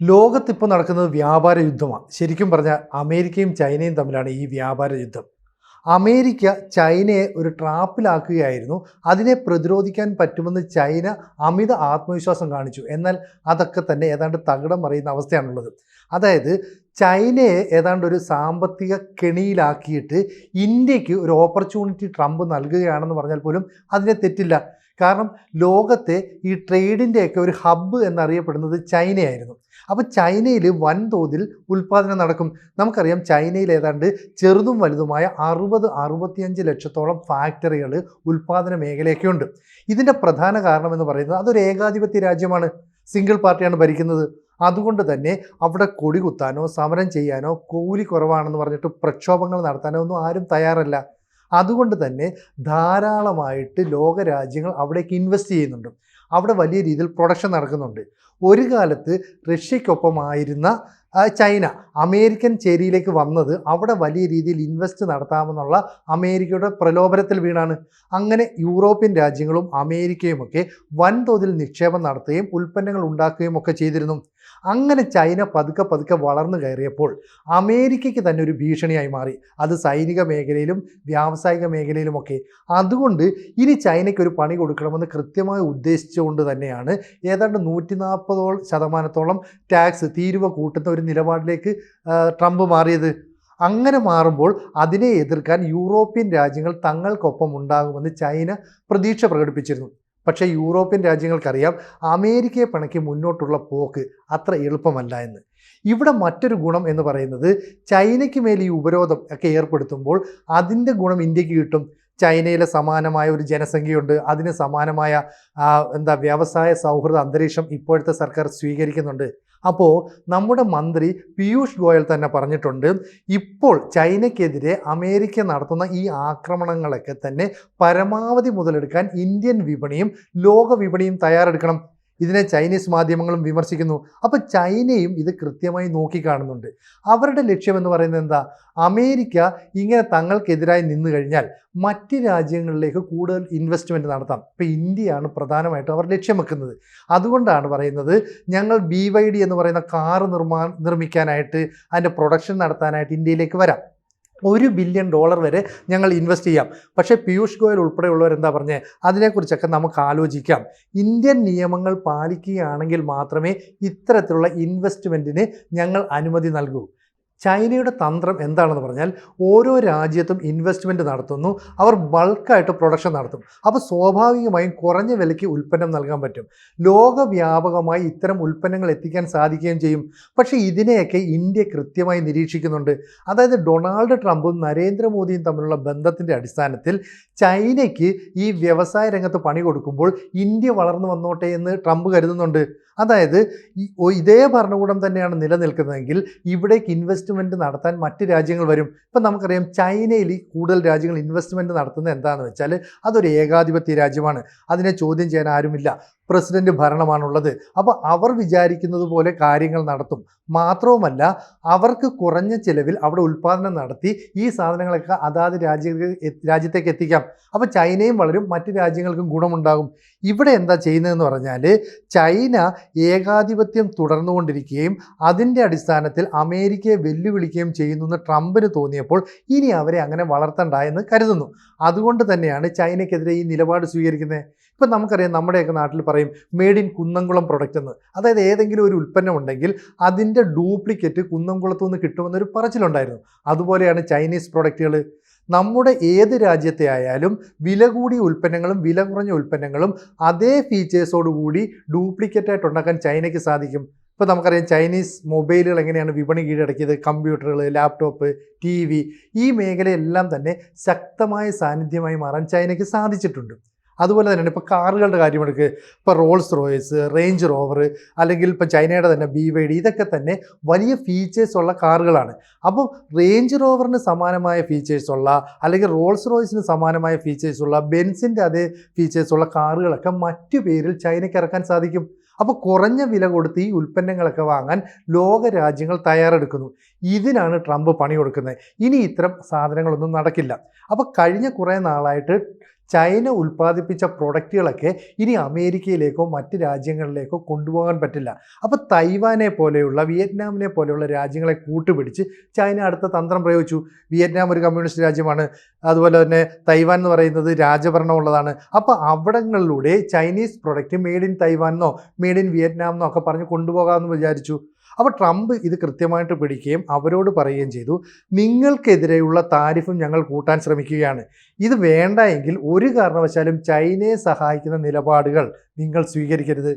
ലോകത്തിപ്പോൾ നടക്കുന്നത് വ്യാപാര യുദ്ധമാണ്. ശരിക്കും പറഞ്ഞാൽ അമേരിക്കയും ചൈനയും തമ്മിലാണ് ഈ വ്യാപാര യുദ്ധം. അമേരിക്ക ചൈനയെ ഒരു ട്രാപ്പിലാക്കുകയായിരുന്നു. അതിനെ പ്രതിരോധിക്കാൻ പറ്റുമെന്ന് ചൈന അമിത ആത്മവിശ്വാസം കാണിച്ചു. എന്നാൽ അതൊക്കെ തന്നെ ഏതാണ്ട് തകിടം മറിയുന്ന അവസ്ഥയാണുള്ളത്. അതായത് ചൈനയെ ഏതാണ്ട് ഒരു സാമ്പത്തിക കെണിയിലാക്കിയിട്ട് ഇന്ത്യയ്ക്ക് ഒരു ഓപ്പർച്യൂണിറ്റി ട്രംപ് നൽകുകയാണെന്ന് പറഞ്ഞാൽ പോലും അതിനെ തെറ്റില്ല. കാരണം ലോകത്തെ ഈ ട്രേഡിന്റെയൊക്കെ ഒരു ഹബ്ബ് എന്നറിയപ്പെടുന്നത് ചൈനയായിരുന്നു. അപ്പോൾ ചൈനയിൽ വൻതോതിൽ ഉൽപ്പാദനം നടക്കും. നമുക്കറിയാം ചൈനയിൽ ഏതാണ്ട് ചെറുതും വലുതുമായ അറുപത് അറുപത്തിയഞ്ച് ലക്ഷത്തോളം ഫാക്ടറികൾ ഉൽപ്പാദന മേഖലയൊക്കെ ഉണ്ട്. ഇതിന്റെ പ്രധാന കാരണം എന്ന് പറയുന്നത് അതൊരു ഏകാധിപത്യ രാജ്യമാണ്. സിംഗിൾ പാർട്ടിയാണ് ഭരിക്കുന്നത്. അതുകൊണ്ട് തന്നെ അവിടെ കൊടി കുത്താനോ സമരം ചെയ്യാനോ കൂലി കുറവാണെന്ന് പറഞ്ഞിട്ട് പ്രക്ഷോഭങ്ങൾ നടത്താനോ ഒന്നും ആരും തയ്യാറല്ല. അതുകൊണ്ട് തന്നെ ധാരാളമായിട്ട് ലോകരാജ്യങ്ങൾ അവിടേക്ക് ഇൻവെസ്റ്റ് ചെയ്യുന്നുണ്ട്. അവിടെ വലിയ രീതിയിൽ പ്രൊഡക്ഷൻ നടക്കുന്നുണ്ട്. ഒരു കാലത്ത് റഷ്യക്കൊപ്പമായിരുന്ന ചൈന അമേരിക്കൻ ചേരിയിലേക്ക് വന്നത് അവിടെ വലിയ രീതിയിൽ ഇൻവെസ്റ്റ് നടത്താമെന്നുള്ള അമേരിക്കയുടെ പ്രലോഭനത്തിൽ വീണാണ്. അങ്ങനെ യൂറോപ്യൻ രാജ്യങ്ങളും അമേരിക്കയുമൊക്കെ വൻതോതിൽ നിക്ഷേപം നടത്തുകയും ഉൽപ്പന്നങ്ങൾ ഉണ്ടാക്കുകയും ഒക്കെ ചെയ്തിരുന്നു. അങ്ങനെ ചൈന പതുക്കെ പതുക്കെ വളർന്നു കയറിയപ്പോൾ അമേരിക്കയ്ക്ക് തന്നെ ഒരു ഭീഷണിയായി മാറി. അത് സൈനിക മേഖലയിലും വ്യാവസായിക മേഖലയിലുമൊക്കെ അതുകൊണ്ട് ഇനി ചൈനയ്ക്ക് ഒരു പണി കൊടുക്കണമെന്ന് കൃത്യമായി ഉദ്ദേശിച്ചുകൊണ്ട് തന്നെയാണ് ഏതാണ്ട് നൂറ്റി നാൽപ്പതോളം ശതമാനത്തോളം ടാക്സ് തീരുവ കൂട്ടുന്ന ഒരു നിലപാടിലേക്ക് ട്രംപ് മാറിയത്. അങ്ങനെ മാറുമ്പോൾ അതിനെ എതിർക്കാൻ യൂറോപ്യൻ രാജ്യങ്ങൾ തങ്ങൾക്കൊപ്പം ഉണ്ടാകുമെന്ന് ചൈന പ്രതീക്ഷ പ്രകടിപ്പിച്ചിരുന്നു. പക്ഷേ യൂറോപ്യൻ രാജ്യങ്ങൾക്കറിയാം അമേരിക്കയെ പിണക്കി മുന്നോട്ടുള്ള പോക്ക് അത്ര എളുപ്പമല്ല എന്ന്. ഇവിടെ മറ്റൊരു ഗുണം എന്ന് പറയുന്നത് ചൈനയ്ക്ക് മേൽ ഈ ഉപരോധം ഒക്കെ ഏർപ്പെടുത്തുമ്പോൾ അതിന്റെ ഗുണം ഇന്ത്യയ്ക്ക് കിട്ടും. ചൈനയിലെ സമാനമായ ഒരു ജനസംഖ്യയുണ്ട്. അതിന് സമാനമായ എന്താ വ്യവസായ സൗഹൃദ അന്തരീക്ഷം ഇപ്പോഴത്തെ സർക്കാർ സ്വീകരിക്കുന്നുണ്ട്. അപ്പോൾ നമ്മുടെ മന്ത്രി പീയൂഷ് ഗോയൽ തന്നെ പറഞ്ഞിട്ടുണ്ട് ഇപ്പോൾ ചൈനയ്ക്കെതിരെ അമേരിക്ക നടത്തുന്ന ഈ ആക്രമണങ്ങളൊക്കെ തന്നെ പരമാവധി മുതലെടുക്കാൻ ഇന്ത്യൻ വിപണിയും ലോക വിപണിയും തയ്യാറെടുക്കണം. ഇതിനെ ചൈനീസ് മാധ്യമങ്ങളും വിമർശിക്കുന്നു. അപ്പോൾ ചൈനയും ഇത് കൃത്യമായി നോക്കിക്കാണുന്നുണ്ട്. അവരുടെ ലക്ഷ്യം എന്ന് പറയുന്നത് എന്താ? അമേരിക്ക ഇങ്ങനെ തങ്ങൾക്കെതിരായി നിന്നു കഴിഞ്ഞാൽ മറ്റ് രാജ്യങ്ങളിലേക്ക് കൂടുതൽ ഇൻവെസ്റ്റ്മെന്റ് നടത്താം. ഇപ്പോൾ ഇന്ത്യയാണ് പ്രധാനമായിട്ടും അവർ ലക്ഷ്യം വെക്കുന്നത്. അതുകൊണ്ടാണ് പറയുന്നത് ഞങ്ങൾ ബി വൈ ഡി എന്ന് പറയുന്ന കാറ് നിർമ്മാ നിർമ്മിക്കാനായിട്ട് അതിന്റെ പ്രൊഡക്ഷൻ നടത്താനായിട്ട് ഇന്ത്യയിലേക്ക് വരാം. ഒരു ബില്യൺ ഡോളർ വരെ ഞങ്ങൾ ഇൻവെസ്റ്റ് ചെയ്യാം. പക്ഷേ പീയൂഷ് ഗോയൽ ഉൾപ്പെടെയുള്ളവർ എന്താ പറഞ്ഞത് അതിനെക്കുറിച്ചൊക്കെ നമുക്ക് ആലോചിക്കാം. ഇന്ത്യൻ നിയമങ്ങൾ പാലിക്കുകയാണെങ്കിൽ മാത്രമേ ഇത്തരത്തിലുള്ള ഇൻവെസ്റ്റ്മെന്റിന് ഞങ്ങൾ അനുമതി നൽകൂ. ചൈനയുടെ തന്ത്രം എന്താണെന്ന് പറഞ്ഞാൽ ഓരോ രാജ്യത്തും ഇൻവെസ്റ്റ്മെന്റ് നടത്തുന്നു. അവർ ബൾക്കായിട്ട് പ്രൊഡക്ഷൻ നടത്തും. അപ്പോൾ സ്വാഭാവികമായും കുറഞ്ഞ വിലയ്ക്ക് ഉൽപ്പന്നം നൽകാൻ പറ്റും. ലോകവ്യാപകമായി ഇത്തരം ഉൽപ്പന്നങ്ങൾ എത്തിക്കാൻ സാധിക്കുകയും ചെയ്യും. പക്ഷേ ഇതിനെയൊക്കെ ഇന്ത്യ കൃത്യമായി നിരീക്ഷിക്കുന്നുണ്ട്. അതായത് ഡൊണാൾഡ് ട്രംപും നരേന്ദ്രമോദിയും തമ്മിലുള്ള ബന്ധത്തിന്റെ അടിസ്ഥാനത്തിൽ ചൈനയ്ക്ക് ഈ വ്യവസായ രംഗത്ത് പണി കൊടുക്കുമ്പോൾ ഇന്ത്യ വളർന്നു വന്നോട്ടെ എന്ന് ട്രംപ് കരുതുന്നുണ്ട്. അതായത് ഇതേ ഭരണകൂടം തന്നെയാണ് നിലനിൽക്കുന്നതെങ്കിൽ ഇവിടേക്ക് ഇൻവെസ്റ്റ്മെന്റ് നടത്താൻ മറ്റ് രാജ്യങ്ങൾ വരും. ഇപ്പം നമുക്കറിയാം ചൈനയിൽ കൂടുതൽ രാജ്യങ്ങൾ ഇൻവെസ്റ്റ്മെന്റ് നടത്തുന്നത് എന്താണെന്ന് വെച്ചാൽ അതൊരു ഏകാധിപത്യ രാജ്യമാണ്. അതിനെ ചോദ്യം ചെയ്യാൻ ആരുമില്ല. പ്രസിഡന്റ് ഭരണമാണുള്ളത്. അപ്പോൾ അവർ വിചാരിക്കുന്നത് പോലെ കാര്യങ്ങൾ നടത്തും. മാത്രവുമല്ല അവർക്ക് കുറഞ്ഞ ചിലവിൽ അവിടെ ഉൽപ്പാദനം നടത്തി ഈ സാധനങ്ങളൊക്കെ അതാത് രാജ്യ രാജ്യത്തേക്ക് എത്തിക്കാം. അപ്പോൾ ചൈനയും വളരും മറ്റ് രാജ്യങ്ങൾക്കും ഗുണമുണ്ടാകും. ഇവിടെ എന്താ ചെയ്യുന്നതെന്ന് പറഞ്ഞാൽ ചൈന ഏകാധിപത്യം തുടർന്നുകൊണ്ടിരിക്കുകയും അതിന്റെ അടിസ്ഥാനത്തിൽ അമേരിക്കയെ വെല്ലുവിളിക്കുകയും ചെയ്യുന്നു എന്ന് ട്രംപിന് തോന്നിയപ്പോൾ ഇനി അവരെ അങ്ങനെ വളർത്തണ്ട എന്ന് കരുതുന്നു. അതുകൊണ്ട് തന്നെയാണ് ചൈനയ്ക്കെതിരെ ഈ നിലപാട് സ്വീകരിക്കുന്നത്. ഇപ്പം നമുക്കറിയാം നമ്മുടെയൊക്കെ നാട്ടിൽ പറയും മേഡ് ഇൻ കുന്നംകുളം പ്രൊഡക്റ്റ് എന്ന്. അതായത് ഏതെങ്കിലും ഒരു ഉൽപ്പന്നം ഉണ്ടെങ്കിൽ അതിന്റെ ഡ്യൂപ്ലിക്കേറ്റ് കുന്നംകുളത്തു നിന്ന് കിട്ടുമെന്നൊരു പറച്ചിലുണ്ടായിരുന്നു. അതുപോലെയാണ് ചൈനീസ് പ്രൊഡക്റ്റുകൾ നമ്മുടെ ഏത് രാജ്യത്തെ ആയാലും വില കൂടിയ ഉൽപ്പന്നങ്ങളും വില കുറഞ്ഞ ഉൽപ്പന്നങ്ങളും അതേ ഫീച്ചേഴ്സോടുകൂടി ഡ്യൂപ്ലിക്കേറ്റ് ആയിട്ട് ഉണ്ടാക്കാൻ ചൈനയ്ക്ക് സാധിക്കും. ഇപ്പോൾ നമുക്കറിയാം ചൈനീസ് മൊബൈലുകൾ എങ്ങനെയാണ് വിപണി കീഴടക്കിയത്? കമ്പ്യൂട്ടറുകൾ ലാപ്ടോപ്പ് ടി വി ഈ മേഖലയെല്ലാം തന്നെ ശക്തമായ സാന്നിധ്യമായി മാറാൻ ചൈനയ്ക്ക് സാധിച്ചിട്ടുണ്ട്. അതുപോലെ തന്നെയാണ് ഇപ്പോൾ കാറുകളുടെ കാര്യമെടുക്കുക ഇപ്പോൾ റോൾസ് റോയ്സ് റേഞ്ച് റോവർ അല്ലെങ്കിൽ ഇപ്പോൾ ചൈനയുടെ തന്നെ ബി വൈ ഡി ഇതൊക്കെ തന്നെ വലിയ ഫീച്ചേഴ്സ് ഉള്ള കാറുകളാണ്. അപ്പോൾ റേഞ്ച് റോവറിന് സമാനമായ ഫീച്ചേഴ്സ് ഉള്ള അല്ലെങ്കിൽ റോൾസ് റോയ്സിന് സമാനമായ ഫീച്ചേഴ്സ് ഉള്ള ബെൻസിന്റെ അതേ ഫീച്ചേഴ്സ് ഉള്ള കാറുകളൊക്കെ മറ്റു പേരിൽ ചൈനയ്ക്ക് ഇറക്കാൻ സാധിക്കും. അപ്പോൾ കുറഞ്ഞ വില കൊടുത്ത് ഈ ഉൽപ്പന്നങ്ങളൊക്കെ വാങ്ങാൻ ലോക രാജ്യങ്ങൾ തയ്യാറെടുക്കുന്നു. ഇതിനാണ് ട്രംപ് പണി കൊടുക്കുന്നത്. ഇനി ഇത്തരം സാധനങ്ങളൊന്നും നടക്കില്ല. അപ്പോൾ കഴിഞ്ഞ കുറേ നാളായിട്ട് ചൈന ഉൽപ്പാദിപ്പിച്ച പ്രൊഡക്റ്റുകളൊക്കെ ഇനി അമേരിക്കയിലേക്കോ മറ്റ് രാജ്യങ്ങളിലേക്കോ കൊണ്ടുപോകാൻ പറ്റില്ല. അപ്പോൾ തൈവാനെ പോലെയുള്ള വിയറ്റ്നാമിനെ പോലെയുള്ള രാജ്യങ്ങളെ കൂട്ടുപിടിച്ച് ചൈന അടുത്ത തന്ത്രം പ്രയോഗിച്ചു. വിയറ്റ്നാം ഒരു കമ്മ്യൂണിസ്റ്റ് രാജ്യമാണ്. അതുപോലെ തന്നെ തൈവാൻ എന്ന് പറയുന്നത് രാജഭരണമുള്ളതാണ്. അപ്പോൾ അവിടങ്ങളിലൂടെ Chinese product made in Taiwan എന്നോ മെയ്ഡ് ഇൻ വിയറ്റ്നാം എന്നോ ഒക്കെ പറഞ്ഞ് കൊണ്ടുപോകാമെന്ന് വിചാരിച്ചു. അപ്പോൾ ട്രംപ് ഇത് കൃത്യമായിട്ട് പിടിക്കുകയും അവരോട് പറയുകയും ചെയ്തു നിങ്ങൾക്കെതിരെയുള്ള താരിഫും ഞങ്ങൾ കൂട്ടാൻ ശ്രമിക്കുകയാണ്. ഇത് വേണ്ട എങ്കിൽ ഒരു കാരണവശാലും ചൈനയെ സഹായിക്കുന്ന നിലപാടുകൾ നിങ്ങൾ സ്വീകരിക്കരുത്.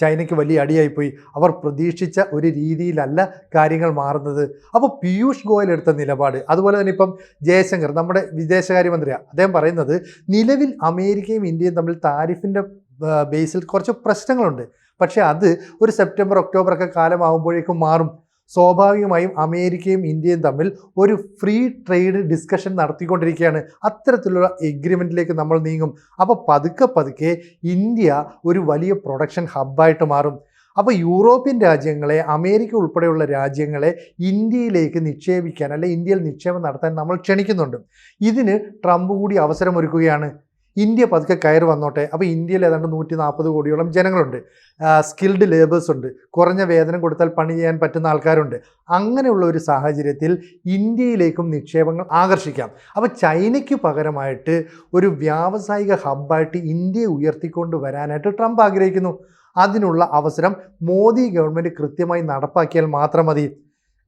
ചൈനയ്ക്ക് വലിയ അടിയായിപ്പോയി. അവർ പ്രതീക്ഷിച്ച ഒരു രീതിയിലല്ല കാര്യങ്ങൾ മാറുന്നത്. അപ്പോൾ പീയൂഷ് ഗോയൽ എടുത്ത നിലപാട് അതുപോലെ തന്നെ ഇപ്പം ജയശങ്കർ നമ്മുടെ വിദേശകാര്യമന്ത്രിയാണ് അദ്ദേഹം പറയുന്നത് നിലവിൽ അമേരിക്കയും ഇന്ത്യയും തമ്മിൽ താരിഫിന്റെ ബേസിൽ കുറച്ച് പ്രശ്നങ്ങളുണ്ട്. പക്ഷേ അത് ഒരു സെപ്റ്റംബർ ഒക്ടോബർ ഒക്കെ കാലമാകുമ്പോഴേക്കും മാറും. സ്വാഭാവികമായും അമേരിക്കയും ഇന്ത്യയും തമ്മിൽ ഒരു ഫ്രീ ട്രേഡ് ഡിസ്കഷൻ നടത്തിക്കൊണ്ടിരിക്കുകയാണ്. അത്തരത്തിലുള്ള എഗ്രിമെന്റിലേക്ക് നമ്മൾ നീങ്ങും. അപ്പോൾ പതുക്കെ പതുക്കെ ഇന്ത്യ ഒരു വലിയ പ്രൊഡക്ഷൻ ഹബ്ബായിട്ട് മാറും. അപ്പോൾ യൂറോപ്യൻ രാജ്യങ്ങളെ അമേരിക്ക ഉൾപ്പെടെയുള്ള രാജ്യങ്ങളെ ഇന്ത്യയിലേക്ക് നിക്ഷേപിക്കാൻ അല്ലെ ഇന്ത്യയിൽ നിക്ഷേപം നടത്താൻ നമ്മൾ ക്ഷണിക്കുന്നുണ്ട്. ഇതിന് ട്രംപ് കൂടി അവസരമൊരുക്കുകയാണ്. ഇന്ത്യ പതുക്കെ കയറി വന്നോട്ടെ. അപ്പോൾ ഇന്ത്യയിൽ ഏതാണ്ട് നൂറ്റി നാൽപ്പത് കോടിയോളം ജനങ്ങളുണ്ട്. സ്കിൽഡ് ലേബേഴ്സ് ഉണ്ട്. കുറഞ്ഞ വേതനം കൊടുത്താൽ പണി ചെയ്യാൻ പറ്റുന്ന ആൾക്കാരുണ്ട്. അങ്ങനെയുള്ള ഒരു സാഹചര്യത്തിൽ ഇന്ത്യയിലേക്കും നിക്ഷേപങ്ങൾ ആകർഷിക്കാം. അപ്പോൾ ചൈനയ്ക്ക് പകരമായിട്ട് ഒരു വ്യാവസായിക ഹബ്ബായിട്ട് ഇന്ത്യയെ ഉയർത്തിക്കൊണ്ട് വരാനായിട്ട് ട്രംപ് ആഗ്രഹിക്കുന്നു. അതിനുള്ള അവസരം മോദി ഗവൺമെന്റ് കൃത്യമായി നടപ്പാക്കിയാൽ മാത്രം മതി.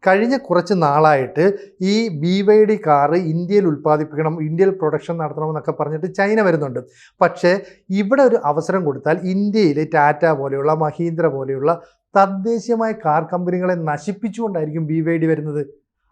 കഴിഞ്ഞ കുറച്ച് നാളായിട്ട് ഈ ബി വൈ ഡി കാറ് ഇന്ത്യയിൽ ഉൽപ്പാദിപ്പിക്കണം ഇന്ത്യയിൽ പ്രൊഡക്ഷൻ നടത്തണമെന്നൊക്കെ പറഞ്ഞിട്ട് ചൈന വരുന്നുണ്ട്. പക്ഷേ ഇവിടെ ഒരു അവസരം കൊടുത്താൽ ഇന്ത്യയിൽ ടാറ്റ പോലെയുള്ള മഹീന്ദ്ര പോലെയുള്ള തദ്ദേശീയമായ കാർ കമ്പനികളെ നശിപ്പിച്ചുകൊണ്ടായിരിക്കും ബി വൈ ഡി വരുന്നത്.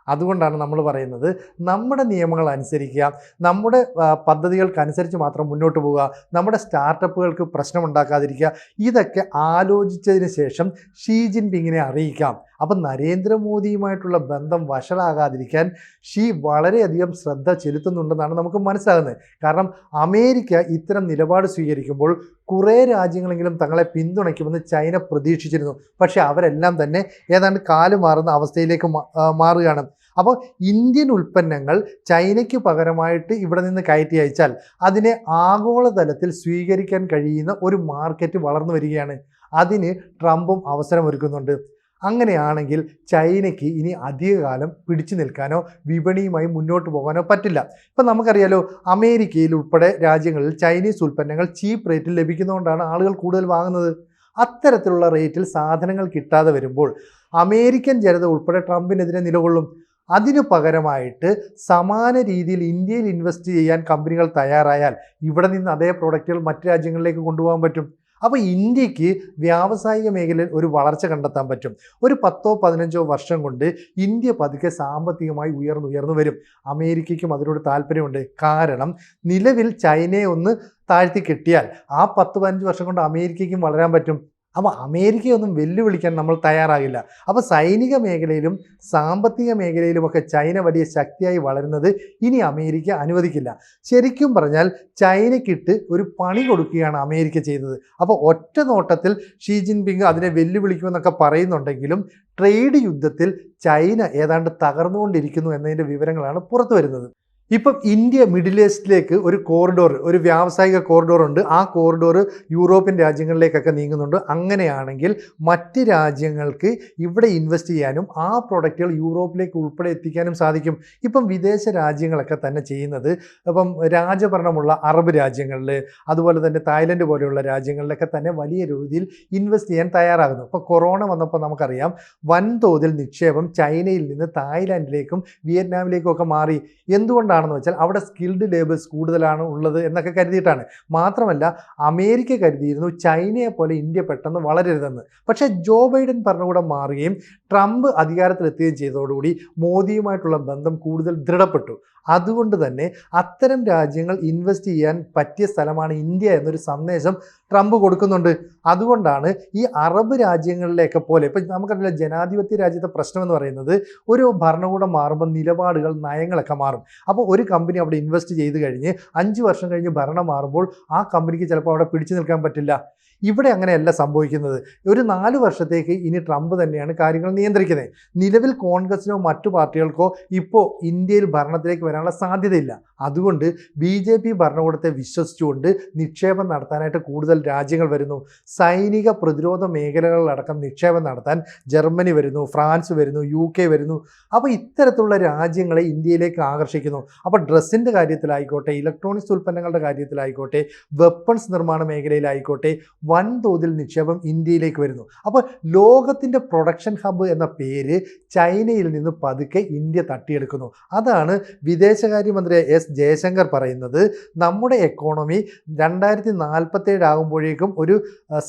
അതുകൊണ്ടാണ് നമ്മൾ പറയുന്നത് നമ്മുടെ നിയമങ്ങൾ അനുസരിക്കുക നമ്മുടെ പദ്ധതികൾക്ക് പദ്ധതികൾക്കനുസരിച്ച് മാത്രം മുന്നോട്ട് പോവുക നമ്മുടെ സ്റ്റാർട്ടപ്പുകൾക്ക് പ്രശ്നമുണ്ടാക്കാതിരിക്കുക ഇതൊക്കെ ആലോചിച്ചതിന് ശേഷം ഷീ ജിൻപിങ്ങിനെ അറിയിക്കാം. അപ്പം നരേന്ദ്രമോദിയുമായിട്ടുള്ള ബന്ധം വഷളാകാതിരിക്കാൻ ഷീ വളരെയധികം ശ്രദ്ധ ചെലുത്തുന്നുണ്ടെന്നാണ് നമുക്ക് മനസ്സിലാകുന്നത്. കാരണം അമേരിക്ക ഇത്തരം നിലപാട് സ്വീകരിക്കുമ്പോൾ കുറേ രാജ്യങ്ങളെങ്കിലും തങ്ങളെ പിന്തുണയ്ക്കുമെന്ന് ചൈന പ്രതീക്ഷിച്ചിരുന്നു. പക്ഷേ അവരെല്ലാം തന്നെ ഏതാണ്ട് കാലുമാറുന്ന അവസ്ഥയിലേക്ക് മാറുകയാണ്. അപ്പോൾ ഇന്ത്യൻ ഉൽപ്പന്നങ്ങൾ ചൈനയ്ക്ക് പകരമായിട്ട് ഇവിടെ നിന്ന് കയറ്റി അയച്ചാൽ അതിനെ ആഗോളതലത്തിൽ സ്വീകരിക്കാൻ കഴിയുന്ന ഒരു മാർക്കറ്റ് വളർന്നു വരികയാണ്. അതിന് ട്രംപും അവസരമൊരുക്കുന്നുണ്ട്. അങ്ങനെയാണെങ്കിൽ ചൈനയ്ക്ക് ഇനി അധികകാലം പിടിച്ചു നിൽക്കാനോ വിപണിയുമായി മുന്നോട്ട് പോകാനോ പറ്റില്ല. ഇപ്പം നമുക്കറിയാലോ അമേരിക്കയിൽ ഉൾപ്പെടെ രാജ്യങ്ങളിൽ ചൈനീസ് ഉൽപ്പന്നങ്ങൾ ചീപ്പ് റേറ്റിൽ ലഭിക്കുന്നതുകൊണ്ടാണ് ആളുകൾ കൂടുതൽ വാങ്ങുന്നത്. അത്തരത്തിലുള്ള റേറ്റിൽ സാധനങ്ങൾ കിട്ടാതെ വരുമ്പോൾ അമേരിക്കൻ ജനത ഉൾപ്പെടെ ട്രംപിനെതിരെ നിലകൊള്ളും. അതിനു പകരമായിട്ട് സമാന രീതിയിൽ ഇന്ത്യയിൽ ഇൻവെസ്റ്റ് ചെയ്യാൻ കമ്പനികൾ തയ്യാറായാൽ ഇവിടെ നിന്ന് അതേ പ്രോഡക്റ്റുകൾ മറ്റു രാജ്യങ്ങളിലേക്ക് കൊണ്ടുപോകാൻ പറ്റും. അപ്പോൾ ഇന്ത്യയ്ക്ക് വ്യാവസായിക മേഖലയിൽ ഒരു വളർച്ച കണ്ടെത്താൻ പറ്റും. ഒരു പത്തോ പതിനഞ്ചോ വർഷം കൊണ്ട് ഇന്ത്യ പതുക്കെ സാമ്പത്തികമായി ഉയർന്നുയർന്നു ഉയർന്നു വരും. അമേരിക്കയ്ക്കും അതിനോട് താല്പര്യമുണ്ട്. കാരണം നിലവിൽ ചൈനയെ ഒന്ന് താഴ്ത്തി കെട്ടിയാൽ ആ പത്ത് പതിനഞ്ച് വർഷം കൊണ്ട് അമേരിക്കയ്ക്കും വളരാൻ പറ്റും. അപ്പോൾ അമേരിക്കയൊന്നും വെല്ലുവിളിക്കാൻ നമ്മൾ തയ്യാറാകില്ല. അപ്പോൾ സൈനിക മേഖലയിലും സാമ്പത്തിക മേഖലയിലുമൊക്കെ ചൈന വലിയ ശക്തിയായി വളരുന്നത് ഇനി അമേരിക്ക അനുവദിക്കില്ല. ശരിക്കും പറഞ്ഞാൽ ചൈനയ്ക്കിട്ട് ഒരു പണി കൊടുക്കുകയാണ് അമേരിക്ക ചെയ്തത്. അപ്പോൾ ഒറ്റ നോട്ടത്തിൽ ഷീ ജിൻപിങ് അതിനെ വെല്ലുവിളിക്കുമെന്നൊക്കെ പറയുന്നുണ്ടെങ്കിലും ട്രേഡ് യുദ്ധത്തിൽ ചൈന ഏതാണ്ട് തകർന്നുകൊണ്ടിരിക്കുന്നു എന്നതിന്റെ വിവരങ്ങളാണ് പുറത്തു വരുന്നത് ഇപ്പം ഇന്ത്യ മിഡിൽ ഈസ്റ്റിലേക്ക് ഒരു കോറിഡോർ ഒരു വ്യാവസായിക കോറിഡോർ ഉണ്ട്. ആ കോറിഡോർ യൂറോപ്യൻ രാജ്യങ്ങളിലേക്കൊക്കെ നീങ്ങുന്നുണ്ട്. അങ്ങനെയാണെങ്കിൽ മറ്റ് രാജ്യങ്ങൾക്ക് ഇവിടെ ഇൻവെസ്റ്റ് ചെയ്യാനും ആ പ്രൊഡക്റ്റുകൾ യൂറോപ്പിലേക്ക് ഉൾപ്പെടെ എത്തിക്കാനും സാധിക്കും. ഇപ്പം വിദേശ രാജ്യങ്ങളൊക്കെ തന്നെ ചെയ്യുന്നത് ഇപ്പം രാജഭരണമുള്ള അറബ് രാജ്യങ്ങളിൽ അതുപോലെ തന്നെ തായ്ലൻഡ് പോലെയുള്ള രാജ്യങ്ങളിലൊക്കെ തന്നെ വലിയ രീതിയിൽ ഇൻവെസ്റ്റ് ചെയ്യാൻ തയ്യാറാകുന്നു. ഇപ്പോൾ കൊറോണ വന്നപ്പോൾ നമുക്കറിയാം വൻതോതിൽ നിക്ഷേപം ചൈനയിൽ നിന്ന് തായ്ലാൻഡിലേക്കും വിയറ്റ്നാമിലേക്കും ഒക്കെ മാറി. എന്തുകൊണ്ടാണെന്ന് വെച്ചാൽ അവിടെ സ്കിൽഡ് ലേബേഴ്സ് കൂടുതലാണ് ഉള്ളത് എന്നൊക്കെ കരുതിയിട്ടാണ്. മാത്രമല്ല അമേരിക്ക കരുതിയിരുന്നു ചൈനയെ പോലെ ഇന്ത്യ പെട്ടെന്ന് വളരരുതെന്ന്. പക്ഷേ ജോ ബൈഡൻ ഭരണകൂടം മാറുകയും ട്രംപ് അധികാരത്തിലെത്തുകയും ചെയ്തതോടുകൂടി മോദിയുമായിട്ടുള്ള ബന്ധം കൂടുതൽ ദൃഢപ്പെട്ടു. അതുകൊണ്ട് തന്നെ അത്തരം രാജ്യങ്ങൾ ഇൻവെസ്റ്റ് ചെയ്യാൻ പറ്റിയ സ്ഥലമാണ് ഇന്ത്യ എന്നൊരു സന്ദേശം ട്രംപ് കൊടുക്കുന്നുണ്ട്. അതുകൊണ്ടാണ് ഈ അറബ് രാജ്യങ്ങളിലേക്ക് പോലെ ഇപ്പം നമുക്കറിയില്ല ജനാധിപത്യ രാജ്യത്തെ പ്രശ്നം എന്ന് പറയുന്നത് ഒരു ഭരണകൂടം മാറുമ്പോൾ നിലപാടുകൾ നയങ്ങളൊക്കെ മാറും. അപ്പോൾ ഒരു കമ്പനി അവിടെ ഇൻവെസ്റ്റ് ചെയ്ത് കഴിഞ്ഞ് അഞ്ച് വർഷം കഴിഞ്ഞ് ഭരണം മാറുമ്പോൾ ആ കമ്പനിക്ക് ചിലപ്പോൾ അവിടെ പിടിച്ചു നിൽക്കാൻ പറ്റില്ല. ഇവിടെ അങ്ങനെയല്ല സംഭവിക്കുന്നത്. ഒരു നാല് വർഷത്തേക്ക് ഇനി ട്രംപ് തന്നെയാണ് കാര്യങ്ങൾ നിയന്ത്രിക്കുന്നത്. നിലവിൽ കോൺഗ്രസിനോ മറ്റു പാർട്ടികൾക്കോ ഇപ്പോൾ ഇന്ത്യയിൽ ഭരണത്തിലേക്ക് വരാനുള്ള സാധ്യതയില്ല. അതുകൊണ്ട് ബി ജെ പി ഭരണകൂടത്തെ വിശ്വസിച്ചുകൊണ്ട് നിക്ഷേപം നടത്താനായിട്ട് കൂടുതൽ രാജ്യങ്ങൾ വരുന്നു. സൈനിക പ്രതിരോധ മേഖലകളിലടക്കം നിക്ഷേപം നടത്താൻ ജർമ്മനി വരുന്നു ഫ്രാൻസ് വരുന്നു യു കെ വരുന്നു. അപ്പോൾ ഇത്തരത്തിലുള്ള രാജ്യങ്ങളെ ഇന്ത്യയിലേക്ക് ആകർഷിക്കുന്നു. അപ്പോൾ ഡ്രസ്സിന്റെ കാര്യത്തിലായിക്കോട്ടെ ഇലക്ട്രോണിക്സ് ഉൽപ്പന്നങ്ങളുടെ കാര്യത്തിലായിക്കോട്ടെ വെപ്പൺസ് നിർമ്മാണ മേഖലയിലായിക്കോട്ടെ വൻതോതിൽ നിക്ഷേപം ഇന്ത്യയിലേക്ക് വരുന്നു. അപ്പോൾ ലോകത്തിന്റെ പ്രൊഡക്ഷൻ ഹബ്ബ് എന്ന പേര് ചൈനയിൽ നിന്ന് പതുക്കെ ഇന്ത്യ തട്ടിയെടുക്കുന്നു. അതാണ് വിദേശകാര്യമന്ത്രി എസ് ജയശങ്കർ പറയുന്നത്. നമ്മുടെ എക്കോണമി രണ്ടായിരത്തി നാൽപ്പത്തേഴ് ആകുമ്പോഴേക്കും ഒരു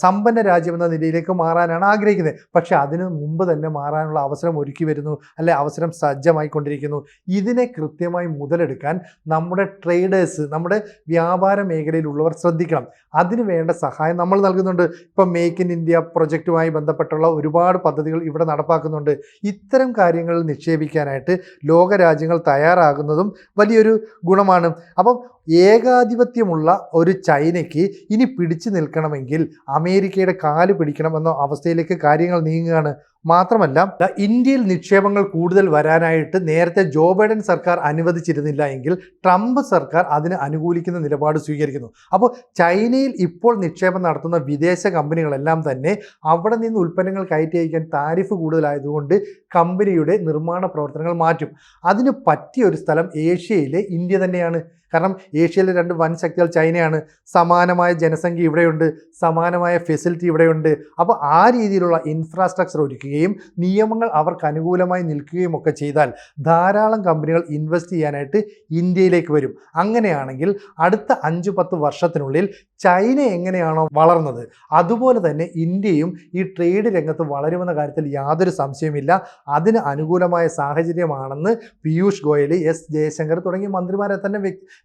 സമ്പന്ന സമ്പന്ന രാജ്യമെന്ന നിലയിലേക്ക് മാറാനാണ് ആഗ്രഹിക്കുന്നത്. പക്ഷേ അതിന് മുമ്പ് തന്നെ മാറാനുള്ള അവസരം ഒരുക്കി വരുന്നു. അല്ലെ അവസരം സജ്ജമായിക്കൊണ്ടിരിക്കുന്നു. ഇതിനെ കൃത്യമായി മുതലെടുക്കാൻ നമ്മുടെ ട്രേഡേഴ്സ് നമ്മുടെ വ്യാപാര മേഖലയിലുള്ളവർ ശ്രദ്ധിക്കണം. അതിന് വേണ്ട സഹായം നമ്മൾ നൽകുന്നുണ്ട്. ഇപ്പം മേക്ക് ഇൻ ഇന്ത്യ പ്രൊജക്റ്റുമായി ബന്ധപ്പെട്ടുള്ള ഒരുപാട് പദ്ധതികൾ ഇവിടെ നടപ്പാക്കുന്നുണ്ട്. ഇത്തരം കാര്യങ്ങൾ നിക്ഷേപിക്കാനായിട്ട് ലോകരാജ്യങ്ങൾ തയ്യാറാകുന്നതും വലിയൊരു ഗുണമാണ്. അപ്പം ഏകാധിപത്യമുള്ള ഒരു ചൈനയ്ക്ക് ഇനി പിടിച്ചു നിൽക്കണമെങ്കിൽ അമേരിക്കയുടെ കാൽ പിടിക്കണമെന്ന അവസ്ഥയിലേക്ക് കാര്യങ്ങൾ നീങ്ങുകയാണ്. മാത്രമല്ല ഇന്ത്യയിൽ നിക്ഷേപങ്ങൾ കൂടുതൽ വരാനായിട്ട് നേരത്തെ ജോ ബൈഡൻ സർക്കാർ അനുവദിച്ചിരുന്നില്ല എങ്കിൽ ട്രംപ് സർക്കാർ അതിന് അനുകൂലിക്കുന്ന നിലപാട് സ്വീകരിക്കുന്നു. അപ്പോൾ ചൈനയിൽ ഇപ്പോൾ നിക്ഷേപം നടത്തുന്ന വിദേശ കമ്പനികളെല്ലാം തന്നെ അവിടെ നിന്ന് ഉൽപ്പന്നങ്ങൾ കയറ്റി അയക്കാൻ താരിഫ് കൂടുതലായതുകൊണ്ട് കമ്പനിയുടെ നിർമ്മാണ പ്രവർത്തനങ്ങൾ മാറ്റും. അതിന് പറ്റിയ ഒരു സ്ഥലം ഏഷ്യയിലെ ഇന്ത്യ തന്നെയാണ്. കാരണം ഏഷ്യയിലെ രണ്ട് വൻ ശക്തികൾ ചൈനയാണ്. സമാനമായ ജനസംഖ്യ ഇവിടെയുണ്ട്. സമാനമായ ഫെസിലിറ്റി ഇവിടെയുണ്ട്. അപ്പോൾ ആ രീതിയിലുള്ള ഇൻഫ്രാസ്ട്രക്ചർ ഒരുക്കുകയും നിയമങ്ങൾ അവർക്ക് അനുകൂലമായി നിൽക്കുകയും ഒക്കെ ചെയ്താൽ ധാരാളം കമ്പനികൾ ഇൻവെസ്റ്റ് ചെയ്യാനായിട്ട് ഇന്ത്യയിലേക്ക് വരും. അങ്ങനെയാണെങ്കിൽ അടുത്ത അഞ്ച് പത്ത് വർഷത്തിനുള്ളിൽ ചൈന എങ്ങനെയാണോ വളർന്നത് അതുപോലെ തന്നെ ഇന്ത്യയും ഈ ട്രേഡ് രംഗത്ത് വളരുമെന്ന കാര്യത്തിൽ യാതൊരു സംശയമില്ല അതിന് അനുകൂലമായ സാഹചര്യമാണെന്ന് പീയൂഷ് ഗോയൽ എസ് ജയശങ്കർ തുടങ്ങിയ മന്ത്രിമാരെ തന്നെ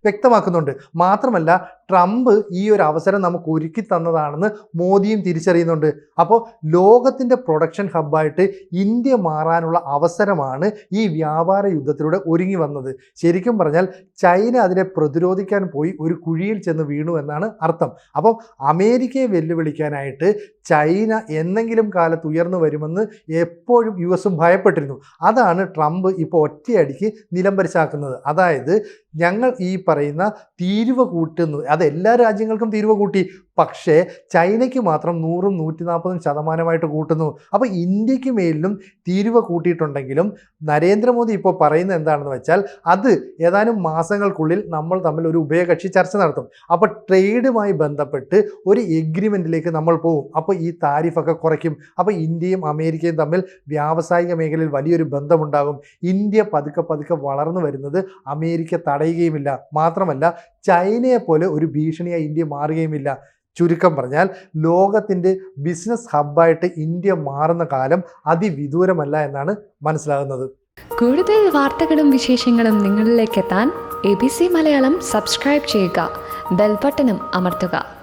വ്യക്തമാക്കുന്നുണ്ട്. മാത്രമല്ല ട്രംപ് ഈ ഒരു അവസരം നമുക്ക് ഒരുക്കി തന്നതാണെന്ന് മോദിയും തിരിച്ചറിയുന്നുണ്ട്. അപ്പോൾ ലോകത്തിന്റെ പ്രൊഡക്ഷൻ ഹബ്ബായിട്ട് ഇന്ത്യ മാറാനുള്ള അവസരമാണ് ഈ വ്യാപാര യുദ്ധത്തിലൂടെ ഒരുങ്ങി വന്നത്. ശരിക്കും പറഞ്ഞാൽ ചൈന അതിനെ പ്രതിരോധിക്കാൻ പോയി ഒരു കുഴിയിൽ ചെന്ന് വീണു എന്നാണ് അർത്ഥം. അപ്പം അമേരിക്കയെ വെല്ലുവിളിക്കാനായിട്ട് ചൈന എന്തെങ്കിലും കാലത്ത് ഉയർന്നു വരുമെന്ന് എപ്പോഴും യു എസും ഭയപ്പെട്ടിരുന്നു. അതാണ് ട്രംപ് ഇപ്പോൾ ഒറ്റയടിക്ക് നിലംപരിശാക്കുന്നത് അതായത് ഞങ്ങൾ ഈ പറയുന്ന തീരുവ കൂട്ടുന്നു അത് എല്ലാ രാജ്യങ്ങൾക്കും തീരുവ കൂട്ടി പക്ഷേ ചൈനയ്ക്ക് മാത്രം നൂറും നൂറ്റി നാൽപ്പതും ശതമാനമായിട്ട് കൂട്ടുന്നു. അപ്പോൾ ഇന്ത്യയ്ക്ക് മേലിലും തീരുവ കൂട്ടിയിട്ടുണ്ടെങ്കിലും നരേന്ദ്രമോദി ഇപ്പോൾ പറയുന്നത് എന്താണെന്ന് വെച്ചാൽ അത് ഏതാനും മാസങ്ങൾക്കുള്ളിൽ നമ്മൾ തമ്മിൽ ഒരു ഉഭയകക്ഷി ചർച്ച നടത്തും. അപ്പോൾ ട്രേഡുമായി ബന്ധപ്പെട്ട് ഒരു എഗ്രിമെന്റിലേക്ക് നമ്മൾ പോകും അപ്പോൾ ഈ താരിഫൊക്കെ കുറയ്ക്കും. അപ്പോൾ ഇന്ത്യയും അമേരിക്കയും തമ്മിൽ വ്യാവസായിക മേഖലയിൽ വലിയൊരു ബന്ധമുണ്ടാകും. ഇന്ത്യ പതുക്കെ പതുക്കെ വളർന്നു വരുന്നത് അമേരിക്ക തടയുകയുമില്ല. മാത്രമല്ല ചൈനയെ പോലെ ഒരു ഭീഷണിയായി ഇന്ത്യ മാറുകയുമില്ല. ചുരുക്കം പറഞ്ഞാൽ ലോകത്തിന്റെ ബിസിനസ് ഹബ്ബായിട്ട് ഇന്ത്യ മാറുന്ന കാലം അതിവിദൂരമല്ല എന്നാണ് മനസ്സിലാകുന്നത്. കൂടുതൽ വാർത്തകളും വിശേഷങ്ങളും നിങ്ങളിലേക്ക് എത്താൻ A B C Malayalam subscribe ചെയ്യുക. ബെൽബട്ടനും അമർത്തുക.